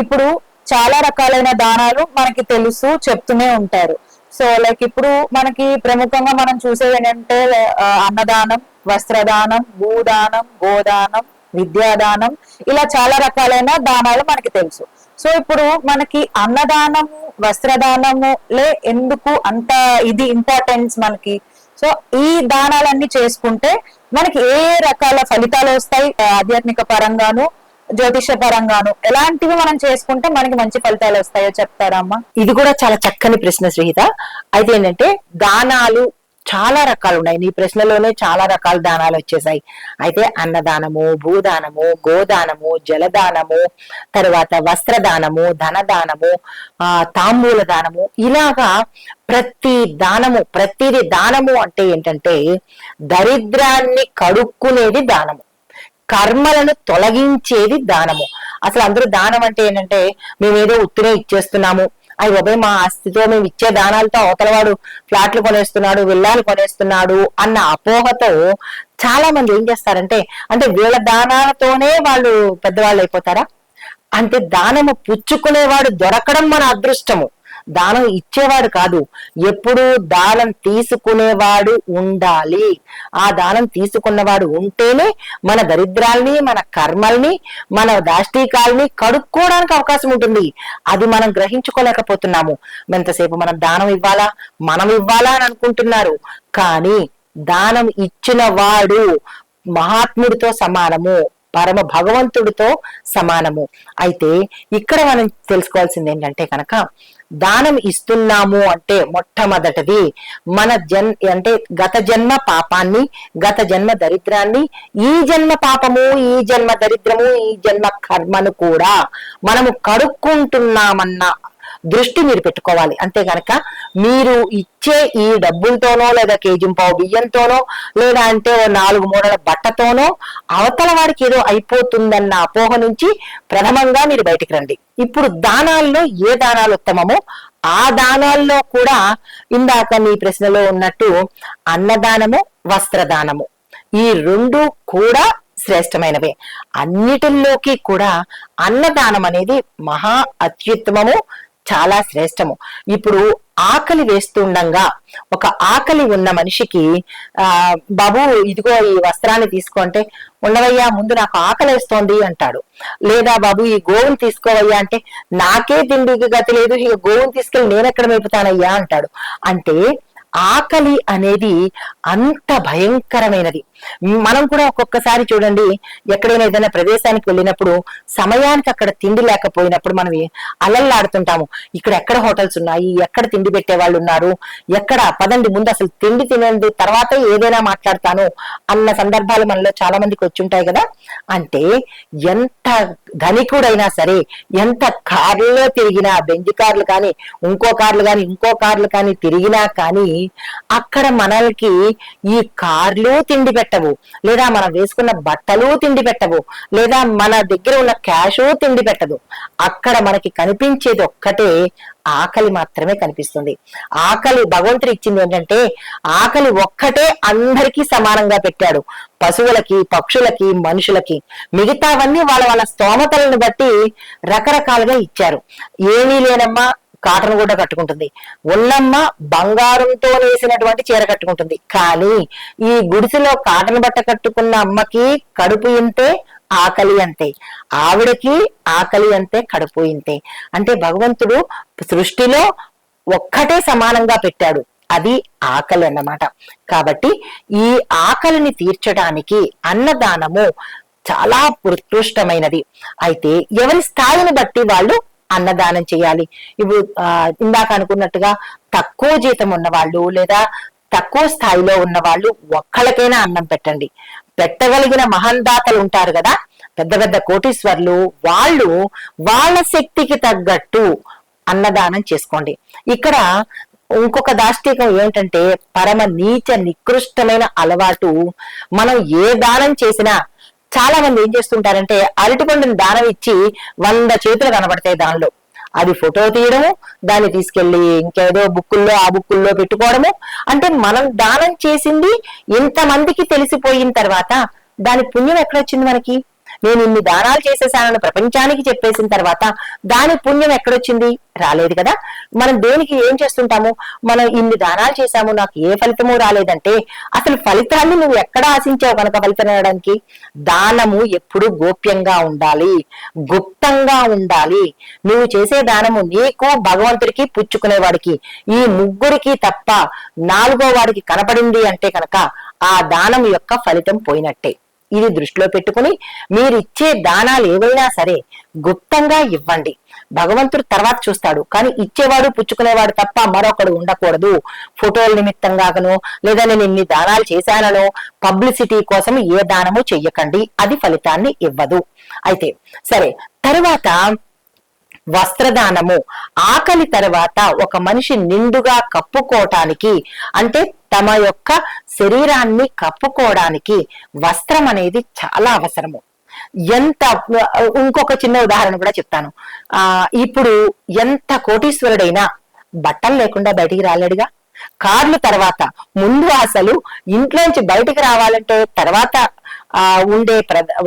ఇప్పుడు చాలా రకాలైన దానాలు మనకి తెలుసు చెప్తూనే ఉంటారు. సో లైక్ ఇప్పుడు మనకి ప్రముఖంగా మనం చూసేది ఏంటంటే అన్నదానం వస్త్రదానం భూదానం గోదానం విద్యాదానం ఇలా చాలా రకాలైన దానాలు మనకి తెలుసు. సో ఇప్పుడు మనకి అన్నదానము వస్త్రదానము లే ఎందుకు అంత ఇది ఇంపార్టెన్స్ మనకి? సో ఈ దానాలన్నీ చేసుకుంటే మనకి ఏ రకాల ఫలితాలు వస్తాయి? ఆధ్యాత్మిక పరంగాను జ్యోతిష పరంగాను ఎలాంటివి మనం చేసుకుంటే మనకి మంచి ఫలితాలు వస్తాయో చెప్తారమ్మా ఇది కూడా చాలా చక్కని ప్రశ్న శ్రీహిత అయితే ఏంటంటే దానాలు చాలా రకాలు ఉన్నాయి. నీ ప్రశ్నలోనే చాలా రకాల దానాలు వచ్చేసాయి. అయితే అన్నదానము భూదానము గోదానము జలదానము తర్వాత వస్త్రదానము ధనదానము ఆ తాంబూల దానము. ఇలాగా ప్రతి దానము ప్రతిది దానము అంటే ఏంటంటే దరిద్రాన్ని కడుక్కునేది దానము. కర్మలను తొలగించేది దానము. అసలు అందరూ దానం అంటే ఏంటంటే మేమేదో ఉత్తినే ఇచ్చేస్తున్నాము. అవి బాబాయ్ మా ఆస్తితో మేము ఇచ్చే దానాలతో అవతలవాడు ఫ్లాట్లు కొనేస్తున్నాడు విల్లాలు కొనేస్తున్నాడు అన్న అపోహతో చాలా మంది ఏం చేస్తారంటే అంటే వీళ్ళ దానాలతోనే వాళ్ళు పెద్దవాళ్ళు అయిపోతారా? అంటే దానము పుచ్చుకునేవాడు దొరకడం మన అదృష్టము. దానం ఇచ్చేవాడు కాదు. ఎప్పుడు దానం తీసుకునేవాడు ఉండాలి. ఆ దానం తీసుకున్నవాడు ఉంటేనే మన దరిద్రాల్ని మన కర్మల్ని మన దాష్టీకాల్ని కడుక్కోవడానికి అవకాశం ఉంటుంది. అది మనం గ్రహించుకోలేకపోతున్నాము. ఎంతసేపు మనం దానం ఇవ్వాలా? మనం ఇవ్వాలా అని అనుకుంటున్నారు. కానీ దానం ఇచ్చిన వాడు మహాత్ముడితో సమానము పరమ భగవంతుడితో సమానము. అయితే ఇక్కడ మనం తెలుసుకోవాల్సింది ఏంటంటే కనుక దానం ఇస్తున్నాము అంటే మొట్టమొదటిది మన జన్ అంటే గత జన్మ పాపాన్ని గత జన్మ దరిద్రాన్ని ఈ జన్మ పాపము ఈ జన్మ దరిద్రము ఈ జన్మ కర్మను కూడా మనము కడుక్కుంటున్నామన్న దృష్టి మీరు పెట్టుకోవాలి. అంతే గనక మీరు ఇచ్చే ఈ డబ్బులతోనో లేదా కేజీ పావు బియ్యంతోనో లేదా అంటే నాలుగు మూడల బట్టతోనో అవతల వాడికి ఏదో అయిపోతుందన్న అపోహ నుంచి ప్రథమంగా మీరు బయటికి రండి. ఇప్పుడు దానాల్లో ఏ దానాలు ఉత్తమమో ఆ దానాల్లో కూడా ఇందాక మీ ప్రశ్నలో ఉన్నట్టు అన్నదానము వస్త్రదానము. ఈ రెండు కూడా శ్రేష్టమైనవే. అన్నిటిల్లోకి కూడా అన్నదానం అనేది మహా అత్యుత్తమము చాలా శ్రేష్టము. ఇప్పుడు ఆకలి వేస్తుండగా ఒక ఆకలి ఉన్న మనిషికి ఆ బాబు ఇదిగో ఈ వస్త్రాన్ని తీసుకుంటే ఉండవయ్యా ముందు నాకు ఆకలి వేస్తోంది అంటాడు. లేదా బాబు ఈ గోవుని తీసుకోవయ్యా అంటే నాకే తిండికి గతి లేదు ఇక గోవుని తీసుకెళ్ళి నేను ఎక్కడ మేపుతానయ్యా అంటాడు. అంటే ఆకలి అనేది అంత భయంకరమైనది. మనం కూడా ఒక్కొక్కసారి చూడండి ఎక్కడైనా ఏదైనా ప్రదేశానికి వెళ్ళినప్పుడు సమయానికి అక్కడ తిండి లేకపోయినప్పుడు మనం అలల్లాడుతుంటాము. ఇక్కడ ఎక్కడ హోటల్స్ ఉన్నాయి? ఎక్కడ తిండి పెట్టే వాళ్ళు ఉన్నారు? ఎక్కడ? పదండి ముందు అసలు తిండి తినండి తర్వాత ఏదైనా మాట్లాడతాను అన్న సందర్భాలు మనలో చాలా మందికి వచ్చి ఉంటాయి కదా. అంటే ఎంత ధనికుడైనా సరే ఎంత కార్లో తిరిగినా బెంజ్ కార్లు కానీ ఇంకో కార్లు కానీ ఇంకో కార్లు కానీ తిరిగినా కానీ అక్కడ మనల్కి ఈ కార్లు తిండి పెట్టవు. లేదా మనం వేసుకున్న బట్టలు తిండి పెట్టవు. లేదా మన దగ్గర ఉన్న క్యాషు తిండి పెట్టదు. అక్కడ మనకి కనిపించేది ఒక్కటే ఆకలి మాత్రమే కనిపిస్తుంది. ఆకలి భగవంతుడు ఇచ్చింది ఏంటంటే ఆకలి ఒక్కటే అందరికీ సమానంగా పెట్టాడు. పశువులకి పక్షులకి మనుషులకి. మిగతావన్నీ వాళ్ళ వాళ్ళ స్తోమతలను బట్టి రకరకాలుగా ఇచ్చారు. ఏమీ లేనమ్మా కాటన్ కూడా కట్టుకుంటుంది. ఉన్నమ్మ బంగారంతో వేసినటువంటి చీర కట్టుకుంటుంది. కానీ ఈ గుడిసెలో కాటన్ బట్ట కట్టుకున్న అమ్మకి కడుపు ఇంతే ఆకలి అంతే. ఆవిడకి ఆకలి అంతే కడుపు ఇంతే. అంటే భగవంతుడు సృష్టిలో ఒక్కటే సమానంగా పెట్టాడు. అది ఆకలి అన్నమాట. కాబట్టి ఈ ఆకలిని తీర్చడానికి అన్నదానము చాలా ఉత్కృష్టమైనది. అయితే ఎవరి స్థాయిని బట్టి వాళ్ళు అన్నదానం చేయాలి. ఇప్పుడు ఇందాక అనుకున్నట్టుగా తక్కువ జీతం ఉన్న వాళ్ళు లేదా తక్కువ స్థాయిలో ఉన్న వాళ్ళు ఒక్కళ్ళకైనా అన్నం పెట్టండి. పెట్టగలిగిన మహందాతలు ఉంటారు కదా పెద్ద పెద్ద కోటీశ్వర్లు వాళ్ళు వాళ్ళ శక్తికి తగ్గట్టు అన్నదానం చేసుకోండి. ఇక్కడ ఇంకొక దాష్టికం ఏంటంటే పరమ నీచ నికృష్టమైన అలవాటు మనం ఏ దానం చేసినా చాలా మంది ఏం చేస్తుంటారంటే అరటిపండుని దానం ఇచ్చి వంద చేతులు కనబడతాయి దానిలో. అది ఫోటో తీయడము దాన్ని తీసుకెళ్ళి ఇంకేదో బుక్కుల్లో ఆ బుక్కుల్లో పెట్టుకోవడము. అంటే మనం దానం చేసింది ఇంతమందికి తెలిసిపోయిన తర్వాత దాని పుణ్యం ఎక్కడొచ్చింది మనకి? నేను ఇన్ని దానాలు చేసేసానని ప్రపంచానికి చెప్పేసిన తర్వాత దాని పుణ్యం ఎక్కడొచ్చింది? రాలేదు కదా. మనం దేనికి ఏం చేస్తుంటాము? మనం ఇన్ని దానాలు చేశాము నాకు ఏ ఫలితము రాలేదంటే అసలు ఫలితాన్ని నువ్వు ఎక్కడ ఆశించావు కనుక ఫలితం రావడానికి? దానము ఎప్పుడు గోప్యంగా ఉండాలి గుప్తంగా ఉండాలి. నువ్వు చేసే దానము నీకు భగవంతుడికి పుచ్చుకునేవాడికి ఈ ముగ్గురికి తప్ప నాలుగో వాడికి కనపడింది అంటే కనుక ఆ దానం యొక్క ఫలితం పోయినట్టే. ఇది దృష్టిలో పెట్టుకుని మీరిచ్చే దానాలు ఏవైనా సరే గుప్తంగా ఇవ్వండి. భగవంతుడు తర్వాత చూస్తాడు. కానీ ఇచ్చేవాడు పుచ్చుకునేవాడు తప్ప మరొకడు ఉండకూడదు. ఫోటోల నిమిత్తంగానో లేదా నేను ఇన్ని దానాలు చేశాననో పబ్లిసిటీ కోసం ఏ దానము చెయ్యకండి. అది ఫలితాన్ని ఇవ్వదు. అయితే సరే తరువాత వస్త్రదానము. ఆకలి తర్వాత ఒక మనిషి నిండుగా కప్పుకోవటానికి అంటే తమ యొక్క శరీరాన్ని కప్పుకోవడానికి వస్త్రం అనేది చాలా అవసరము. ఎంత ఇంకొక చిన్న ఉదాహరణ కూడా చెప్తాను. ఆ ఇప్పుడు ఎంత కోటీశ్వరుడైనా బట్టలు లేకుండా బయటికి రాలేడుగా. కార్లు తర్వాత ముందు అసలు ఇంట్లోంచి బయటికి రావాలంటే తర్వాత ఆ ఉండే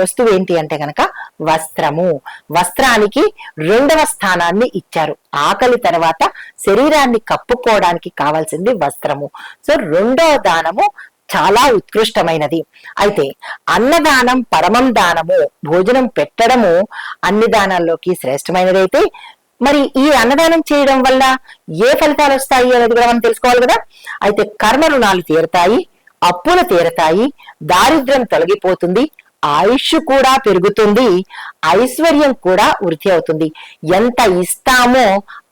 వస్తువు ఏంటి అంటే కనుక వస్త్రము. వస్త్రానికి రెండవ స్థానాన్ని ఇచ్చారు. ఆకలి తర్వాత శరీరాన్ని కప్పుకోవడానికి కావాల్సింది వస్త్రము. సో రెండవ దానము చాలా ఉత్కృష్టమైనది. అయితే అన్నదానం పరమం దానము భోజనం పెట్టడము అన్ని దానాల్లోకి శ్రేష్టమైనదైతే మరి ఈ అన్నదానం చేయడం వల్ల ఏ ఫలితాలు వస్తాయి అనేది కూడా మనం తెలుసుకోవాలి కదా? అయితే కర్మ రుణాలు తీరతాయి అప్పులు తీరతాయి దారిద్ర్యం తొలగిపోతుంది ఆయుష్ కూడా పెరుగుతుంది ఐశ్వర్యం కూడా వృద్ధి అవుతుంది. ఎంత ఇస్తామో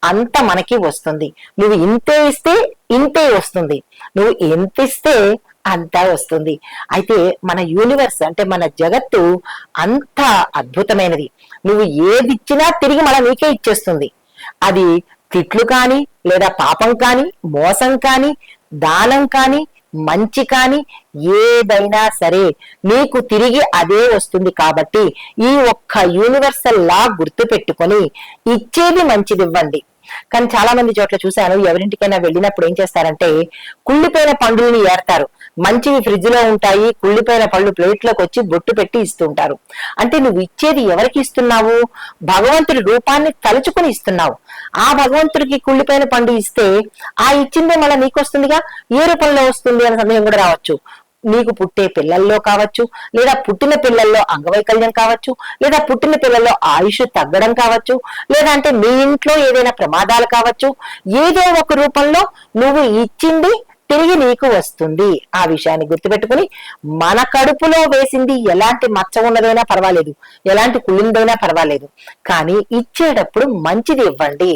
అంత మనకి వస్తుంది. నువ్వు ఇంతే ఇస్తే ఇంతే వస్తుంది. నువ్వు ఎంత ఇస్తే అంతా వస్తుంది. అయితే మన యూనివర్స్ అంటే మన జగత్తు అంత అద్భుతమైనది. నువ్వు ఏది ఇచ్చినా తిరిగి మన నీకే ఇచ్చేస్తుంది. అది తిట్లు కాని లేదా పాపం కాని మోసం కాని దానం కాని మంచి కాని ఏదైనా సరే నీకు తిరిగి అదే వస్తుంది కాబట్టి ఈ ఒక్క యూనివర్సల్ లా గుర్తు పెట్టుకొని ఇచ్చేది మంచిది ఇవ్వండి కానీ చాలా మంది చోట్ల చూశాను ఎవరింటికైనా వెళ్ళినప్పుడు ఏం చేస్తారంటే కుళ్ళిపోయిన పండుల్ని ఏరతారు. మంచివి ఫ్రిడ్జ్లో ఉంటాయి కుళ్ళిపోయిన పళ్ళు ప్లేట్లోకి వచ్చి బొట్టు పెట్టి ఇస్తుంటారు. అంటే నువ్వు ఇచ్చేది ఎవరికి ఇస్తున్నావు? భగవంతుడి రూపాన్ని తలుచుకుని ఇస్తున్నావు. ఆ భగవంతుడికి కుళ్ళిపోయిన పండు ఇస్తే ఆ ఇచ్చిందే మళ్ళీ నీకు వస్తుందిగా ఏ రూపంలో వస్తుంది అనే సమయం కూడా రావచ్చు. నీకు పుట్టే పిల్లల్లో కావచ్చు లేదా పుట్టిన పిల్లల్లో అంగవైకల్యం కావచ్చు లేదా పుట్టిన పిల్లల్లో ఆయుష్ తగ్గడం కావచ్చు లేదా అంటే మీ ఇంట్లో ఏదైనా ప్రమాదాలు కావచ్చు ఏదో ఒక రూపంలో నువ్వు ఇచ్చింది తిరిగి నీకు వస్తుంది. ఆ విషయాన్ని గుర్తుపెట్టుకుని మన కడుపులో వేసింది ఎలాంటి మచ్చ ఉన్నదైనా పర్వాలేదు. ఎలాంటి కుళ్ళిందైనా పర్వాలేదు. కానీ ఇచ్చేటప్పుడు మంచిది ఇవ్వండి.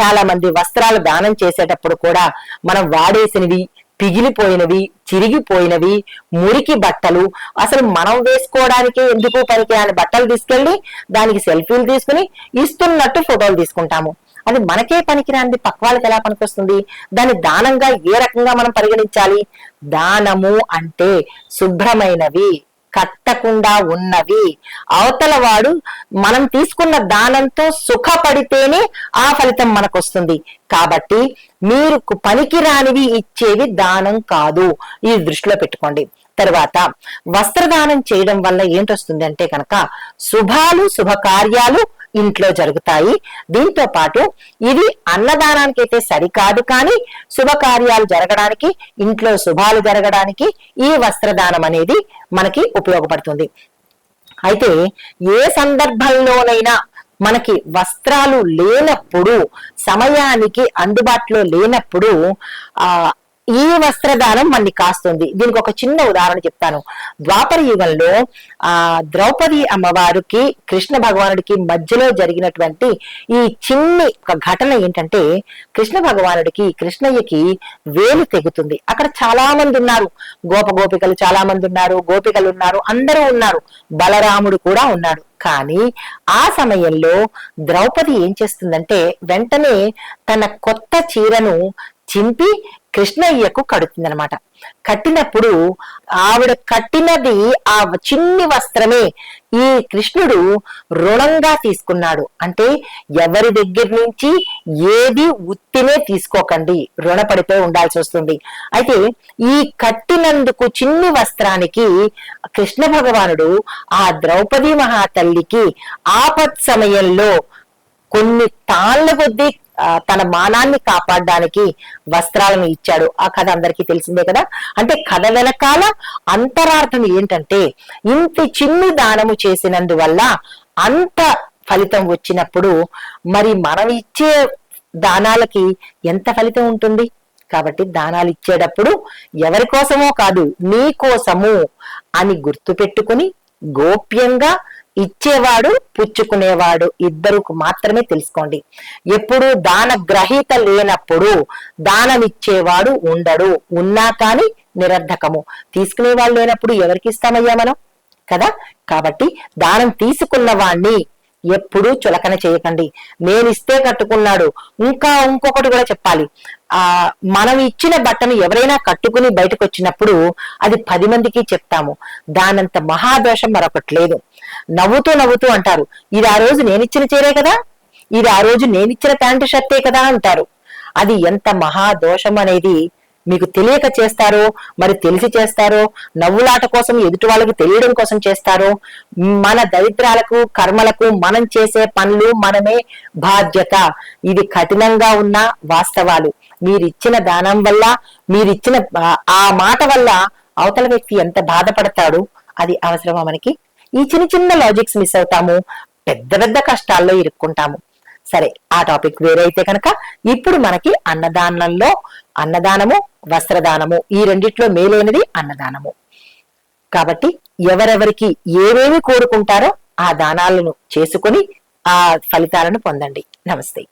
చాలా మంది వస్త్రాలు దానం చేసేటప్పుడు కూడా మనం వాడేసినవి పిగిలిపోయినవి చిరిగిపోయినవి మురికి బట్టలు అసలు మనం వేసుకోవడానికి ఎందుకు పనికిరాని బట్టలు తీసుకెళ్ళి దానికి సెల్ఫీలు తీసుకుని ఇస్తున్నట్టు ఫోటోలు తీసుకుంటాము. అది మనకే పనికిరాంది పక్వాళ్ళకి ఎలా పనికొస్తుంది? దాన్ని దానంగా ఏ రకంగా మనం పరిగణించాలి? దానము అంటే శుభ్రమైనవి కట్టకుండా ఉన్నవి. అవతల వాడు మనం తీసుకున్న దానంతో సుఖపడితేనే ఆ ఫలితం మనకు వస్తుంది కాబట్టి మీరు పనికిరానివి ఇచ్చేవి దానం కాదు. ఈ దృష్టిలో పెట్టుకోండి. తర్వాత వస్త్రదానం చేయడం వల్ల ఏంటొస్తుంది అంటే కనుక శుభాలు శుభకార్యాలు ఇంట్లో జరుగుతాయి. దీంతో పాటు ఇది అన్నదానానికి అయితే సరికాదు కానీ శుభకార్యాలు జరగడానికి ఇంట్లో శుభాలు జరగడానికి ఈ వస్త్రదానం అనేది మనకి ఉపయోగపడుతుంది. అయితే ఏ సందర్భంలోనైనా మనకి వస్త్రాలు లేనప్పుడు సమయానికి అందుబాటులో లేనప్పుడు ఆ ఈ వస్త్రదానం మనని కాస్తుంది. దీనికి ఒక చిన్న ఉదాహరణ చెప్తాను. ద్వాపర యుగంలో ఆ ద్రౌపది అమ్మవారికి కృష్ణ భగవానుడికి మధ్యలో జరిగినటువంటి ఈ చిన్ని ఒక ఘటన ఏంటంటే కృష్ణ భగవానుడికి కృష్ణయ్యకి వేలు తెగుతుంది. అక్కడ చాలా మంది ఉన్నారు. గోప గోపికలు చాలా మంది ఉన్నారు గోపికలు ఉన్నారు అందరూ ఉన్నారు. బలరాముడు కూడా ఉన్నాడు. కానీ ఆ సమయంలో ద్రౌపది ఏం చేస్తుందంటే వెంటనే తన కొత్త చీరను చింపి కృష్ణయ్యకు కడుతుందనమాట కట్టినప్పుడు ఆవిడ కట్టినది ఆ చిన్ని వస్త్రమే ఈ కృష్ణుడు రుణంగా తీసుకున్నాడు. అంటే ఎవరి దగ్గర నుంచి ఏది ఉత్తినే తీసుకోకండి. రుణపడిపోయి ఉండాల్సి వస్తుంది. అయితే ఈ కట్టినందుకు చిన్ని వస్త్రానికి కృష్ణ భగవానుడు ఆ ద్రౌపది మహాతల్లికి ఆపత్ సమయంలో కొన్ని తాళ్ళ కొద్దీ తన మానాన్ని కాపాడడానికి వస్త్రాలను ఇచ్చాడు. ఆ కథ అందరికీ తెలిసిందే కదా? అంటే కథ వెనకాల అంతరార్థం ఏంటంటే ఇంత చిన్ని దానము చేసినందువల్ల అంత ఫలితం వచ్చినప్పుడు మరి మనం ఇచ్చే దానాలకి ఎంత ఫలితం ఉంటుంది? కాబట్టి దానాలు ఇచ్చేటప్పుడు ఎవరి కోసమో కాదు నీ కోసము అని గుర్తు పెట్టుకుని గోప్యంగా ఇచ్చేవాడు పుచ్చుకునేవాడు ఇద్దరు మాత్రమే తెలుసుకోండి. ఎప్పుడు దాన గ్రహీత లేనప్పుడు దానం ఇచ్చేవాడు ఉండడు. ఉన్నా కానీ నిరర్ధకము. తీసుకునే వాళ్ళు లేనప్పుడు ఎవరికి ఇస్తామయ్యా మనం? కదా? కాబట్టి దానం తీసుకున్న వాణ్ణి ఎప్పుడూ చులకన చేయకండి. నేను ఇస్తే కట్టుకున్నాడు. ఇంకా ఇంకొకటి కూడా చెప్పాలి. ఆ మనం ఇచ్చిన బట్టను ఎవరైనా కట్టుకుని బయటకు వచ్చినప్పుడు అది పది మందికి చెప్తాము. దానంత మహాదోషం మరొకటి లేదు. నవ్వుతూ నవ్వుతూ అంటారు ఇది ఆ రోజు నేనిచ్చిన చీరే కదా? ఇది ఆ రోజు నేనిచ్చిన ప్యాంటు షర్టే కదా? అంటారు. అది ఎంత మహాదోషం అనేది మీకు తెలియక చేస్తారో మరి తెలిసి చేస్తారో నవ్వులాట కోసం ఎదుటి వాళ్ళకి తెలియడం కోసం చేస్తారో మన దరిద్రాలకు కర్మలకు మనం చేసే పనులు మనమే బాధ్యత. ఇది కఠినంగా ఉన్న వాస్తవాలు. మీరిచ్చిన దానం వల్ల మీరిచ్చిన ఆ- మాట వల్ల అవతల వ్యక్తి ఎంత బాధపడతాడు అది అవసరమా మనకి? ఈ చిన్న చిన్న లాజిక్స్ మిస్ అవుతాము. పెద్ద పెద్ద కష్టాల్లో ఇరుక్కుంటాము. సరే ఆ టాపిక్ వేరైతే కనుక ఇప్పుడు మనకి అన్నదానంలో అన్నదానము వస్త్రదానము ఈ రెండిట్లో మేలైనది అన్నదానము. కాబట్టి ఎవరెవరికి ఏమేమి కోరుకుంటారో ఆ దానాలను చేసుకుని ఆ ఫలితాలను పొందండి. నమస్తే.